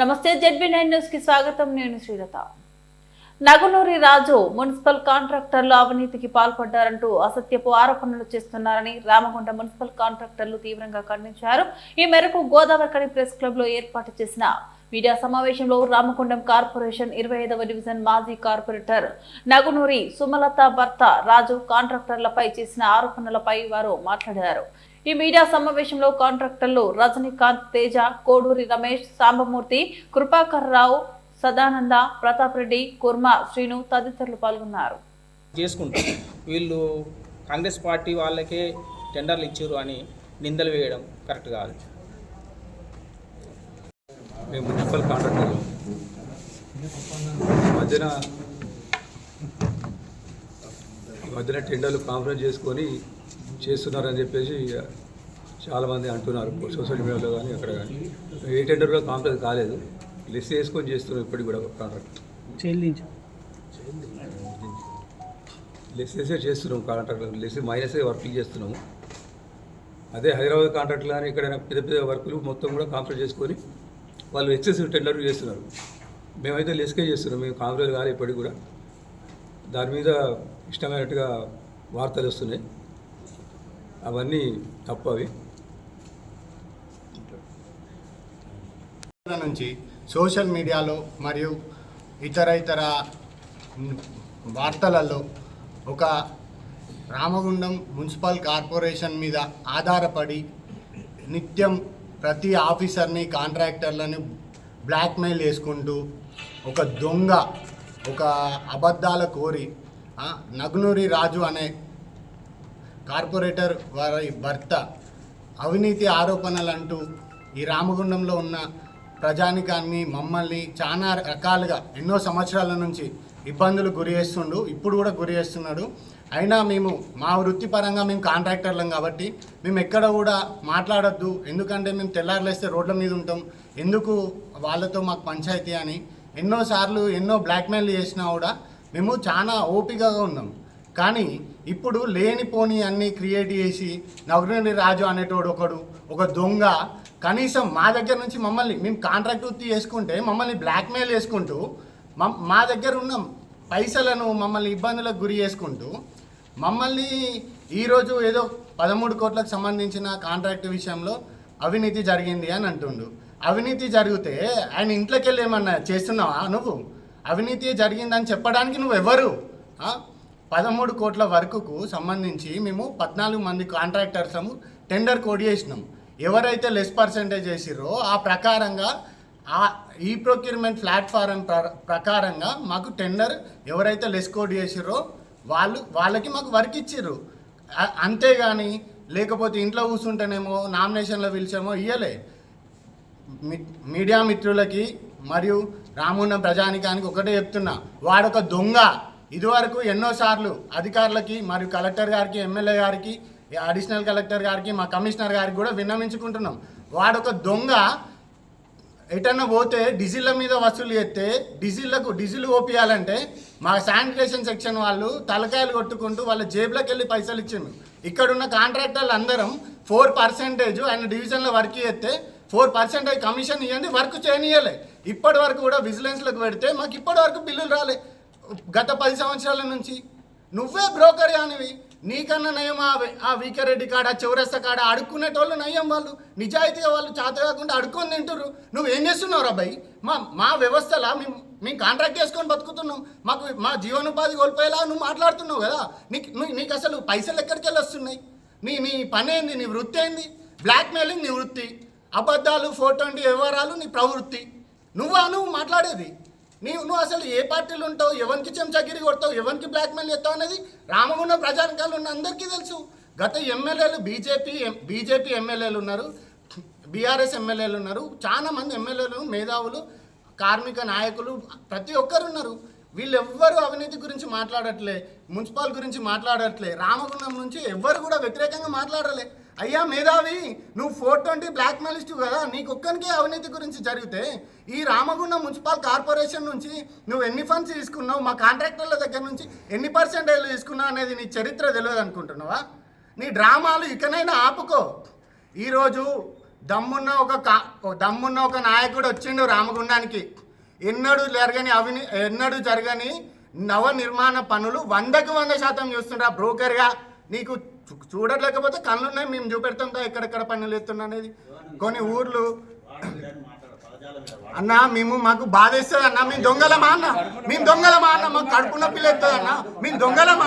నమస్తే ZB nine న్యూస్కి స్వాగతం. నేను శ్రీలత. నగునూరి రాజు మున్సిపల్ కాంట్రాక్టర్లు అవినీతికి పాల్పడ్డారంటూ అసత్యపు ఆరోపణలు చేస్తున్నారని రామగుండ మున్సిపల్ కాంట్రాక్టర్లు తీవ్రంగా ఖండించారు. ఈ మేరకు గోదావరికని ప్రెస్ క్లబ్లో ఏర్పాటు చేసిన మీడియా సమావేశంలో రామకొండం కార్పొరేషన్ ఇరవై ఐదవ డివిజన్ మాజీ కార్పొరేటర్ నగునూరి సుమలత భర్త రాజు కాంట్రాక్టర్లపై చేసిన ఆరోపణలపై వారు మాట్లాడారు. ఈ మీడియా సమావేశంలో కాంట్రాక్టర్లు రజనీకాంత్ తేజ కోడూరి రమేష్ సాంబమూర్తి కృపాకర్ రావు సదానంద ప్రతాప్ రెడ్డి కుర్మా శ్రీను తదితరులు పాల్గొన్నారు. చేసుకుంటారు. వీళ్ళు కాంగ్రెస్ పార్టీ వాళ్ళకే టెండర్లు ఇచ్చారు అని నిందలు వేయడం కరెక్ట్ కాదు. మేము మున్సిపల్ కాంట్రాక్టర్లు. ఈ మధ్యన ఈ మధ్యన టెండర్లు కాన్ఫరెన్స్ చేసుకొని చేస్తున్నారని చెప్పేసి చాలామంది అంటున్నారు. సోషల్ మీడియాలో కానీ అక్కడ కానీ. ఏ టెండర్లో కాన్ఫరెన్స్ కాలేదు. లిస్ట్ వేసుకొని చేస్తున్నాం ఇప్పటికి కూడా కాంట్రాక్ట్. లిస్ట్ వేసే చేస్తున్నాం కాంట్రాక్ట్. లిస్ట్ మైనస్ వర్కులు చేస్తున్నాము. అదే హైదరాబాద్ కాంట్రాక్ట్లు కానీ ఇక్కడ పెద్ద పెద్ద వర్కులు మొత్తం కూడా కాన్ఫరెన్స్ చేసుకొని వాళ్ళు ఎక్సెసివ్ టెండర్లు చేస్తున్నారు. మేమైతే లెస్కే చేస్తున్నాం. మేము కాంగ్రెస్ కాదు ఇప్పటికి కూడా. దాని మీద ఇష్టమైనట్టుగా వార్తలు వస్తున్నాయి. అవన్నీ తప్పు అవి నుంచి సోషల్ మీడియాలో మరియు ఇతర ఇతర వార్తలలో ఒక రామగుండం మున్సిపల్ కార్పొరేషన్ మీద ఆధారపడి నిత్యం ప్రతి ఆఫీసర్ని కాంట్రాక్టర్లను బ్లాక్మెయిల్ చేసుకుంటూ ఒక దొంగ ఒక అబద్ధాల కోరి నగ్నూరి రాజు అనే కార్పొరేటర్ వారి భర్త అవినీతి ఆరోపణలు అంటూ ఈ రామగుండంలో ఉన్న ప్రజానికాన్ని మమ్మల్ని చాలా రకాలుగా ఎన్నో సంవత్సరాల నుంచి ఇబ్బందులు గురి చేస్తుండు ఇప్పుడు కూడా గురి చేస్తున్నాడు. అయినా మేము మా వృత్తిపరంగా మేము కాంట్రాక్టర్లం కాబట్టి మేము ఎక్కడ కూడా మాట్లాడొద్దు. ఎందుకంటే మేము తెల్లారులేస్తే రోడ్ల మీద ఉంటాం. ఎందుకు వాళ్ళతో మాకు పంచాయతీ అని ఎన్నోసార్లు ఎన్నో బ్లాక్మెయిల్ చేసినా కూడా మేము చాలా ఓపికగా ఉన్నాం. కానీ ఇప్పుడు లేనిపోని అన్ని క్రియేట్ చేసి నగరేని రాజు అనేటోడు ఒకడు ఒక దొంగ. కనీసం మా దగ్గర నుంచి మమ్మల్ని మేము కాంట్రాక్ట్ వృత్తి చేసుకుంటే మమ్మల్ని బ్లాక్మెయిల్ చేసుకుంటూ మమ్- మా దగ్గర ఉన్న పైసలను మమ్మల్ని ఇబ్బందులకు గురి చేసుకుంటూ మమ్మల్ని ఈరోజు ఏదో పదమూడు కోట్లకు సంబంధించిన కాంట్రాక్ట్ విషయంలో అవినీతి జరిగింది అని అంటుండు. అవినీతి జరిగితే ఆయన ఇంట్లోకి వెళ్ళి ఏమన్నా చేస్తున్నావా నువ్వు? అవినీతి జరిగిందని చెప్పడానికి నువ్వు ఎవరు పదమూడు కోట్ల వరకుకు సంబంధించి మేము పద్నాలుగు మంది కాంట్రాక్టర్స్ టెండర్ కోడ్ చేసినాం. ఎవరైతే లెస్ పర్సంటేజ్ చేసిరో ఆ ప్రకారంగా ఆ ఈ ప్రొక్యూర్మెంట్ ప్లాట్ఫారం ప్ర- ప్రకారంగా మాకు టెండర్ ఎవరైతే లెస్ కోడ్ చేసిరో వాళ్ళు వాళ్ళకి మాకు వర్క్ ఇచ్చిర్రు. అంతేగాని లేకపోతే ఇంట్లో కూర్చుంటేనేమో నామినేషన్లో పిలిచామో ఇయ్యలే. మీడియా మిత్రులకి మరియు రామున్న ప్రజానికానికి ఒకటే చెప్తున్నా వాడొక దొంగ. ఇదివరకు ఎన్నోసార్లు అధికారులకి మరియు కలెక్టర్ గారికి ఎమ్మెల్యే గారికి అడిషనల్ కలెక్టర్ గారికి మా కమిషనర్ గారికి కూడా విన్నవించుకుంటున్నాం. వాడొక దొంగ ఎటన్నా పోతే డీజిల్ల మీద వసూలు చేస్తే డీజిల్లకు డీజిల్ ఓపియాలంటే మా శానిటేషన్ సెక్షన్ వాళ్ళు తలకాయలు కొట్టుకుంటూ వాళ్ళ జేబులోకి వెళ్ళి పైసలు ఇచ్చిండు ఇక్కడున్న కాంట్రాక్టర్లు అందరం ఫోర్ పర్సెంటేజ్ ఆయన డివిజన్లో వర్క్ చేస్తే ఫోర్ పర్సెంటేజ్ కమిషన్ ఇవ్వండి వర్క్ చేయనియలే. ఇప్పటి వరకు కూడా విజిలెన్స్లకు పెడితే మాకు ఇప్పటి వరకు బిల్లులు రాలే. గత పది సంవత్సరాల నుంచి నువ్వే బ్రోకర్ కానివి నీకన్నా నయం ఆ వీకారెడ్డి వీకరెడ్డి కాడ చౌరస్తా కాడ అడుక్కునేటోళ్ళు నయం వాళ్ళు. నిజాయితీగా వాళ్ళు చేత కాకుండా అడుక్కొని తింటుర్రు. నువ్వు ఏం చేస్తున్నావు అబ్బాయి మా మా వ్యవస్థలా మేము మేము కాంట్రాక్ట్ చేసుకొని బతుకుతున్నాం. మాకు మా జీవనోపాధి కోల్పోయేలా నువ్వు మాట్లాడుతున్నావు కదా. నీకు నీకు అసలు పైసలు ఎక్కడికి వెళ్ళి వస్తున్నాయి? నీ నీ పని ఏంది నీ వృత్తి ఏంది? బ్లాక్మెయిలింగ్ నీ వృత్తి. అబద్ధాలు ఫోటో వ్యవహారాలు నీ ప్రవృత్తి. నువ్వా నువ్వు మాట్లాడేది? నీవు నువ్వు అసలు ఏ పార్టీలు ఉంటావు? ఎవరికి చెంచాగిరి కొడతావు? ఎవరికి బ్లాక్మెయిల్ చేస్తావు అనేది రామగుండం ప్రజానికాలు ఉన్న అందరికీ తెలుసు. గత ఎమ్మెల్యేలు బీజేపీ బీజేపీ ఎమ్మెల్యేలు ఉన్నారు. బీఆర్ఎస్ ఎమ్మెల్యేలు ఉన్నారు. చాలా మంది ఎమ్మెల్యేలు మేధావులు కార్మిక నాయకులు ప్రతి ఒక్కరు ఉన్నారు. వీళ్ళెవ్వరు అవినీతి గురించి మాట్లాడట్లే మున్సిపాల్ గురించి మాట్లాడట్లే రామగుండం నుంచి ఎవ్వరు కూడా వ్యతిరేకంగా మాట్లాడలే. అయ్యా మేధావి నువ్వు ఫోర్ ట్వంటీ బ్లాక్ మెయిలిస్ట్ కదా నీకు ఒక్కరికి అవినీతి గురించి జరిగితే ఈ రామగుండ మున్సిపల్ కార్పొరేషన్ నుంచి నువ్వు ఎన్ని ఫండ్స్ తీసుకున్నావు మా కాంట్రాక్టర్ల దగ్గర నుంచి ఎన్ని పర్సెంటేజ్ తీసుకున్నావు అనేది నీ చరిత్ర తెలియదు అనుకుంటున్నావా నీ డ్రామాలు ఇకనైనా ఆపుకో. ఈరోజు దమ్మున్న ఒక కా- దమ్మున్న ఒక నాయకుడు వచ్చిండు రామగుండానికి. ఎన్నడూ జరగని అవిని ఎన్నడూ జరగని నవ నిర్మాణ పనులు వందకు వంద శాతం చూస్తుండ్రా బ్రోకర్గా. నీకు చూడట్లేకపోతే కళ్ళు కళ్ళున్నాయి మేము చూపెడతాం ఎక్కడెక్కడ పనులు ఎత్తున్నా అనేది. కొన్ని ఊర్లు అన్న మేము మాకు బాధ ఇస్తుంది అన్న మేము దొంగలమా అన్న? మేము దొంగలమా అన్న? మాకు కడుపు నొప్పి లేదు అన్న మేము దొంగలమా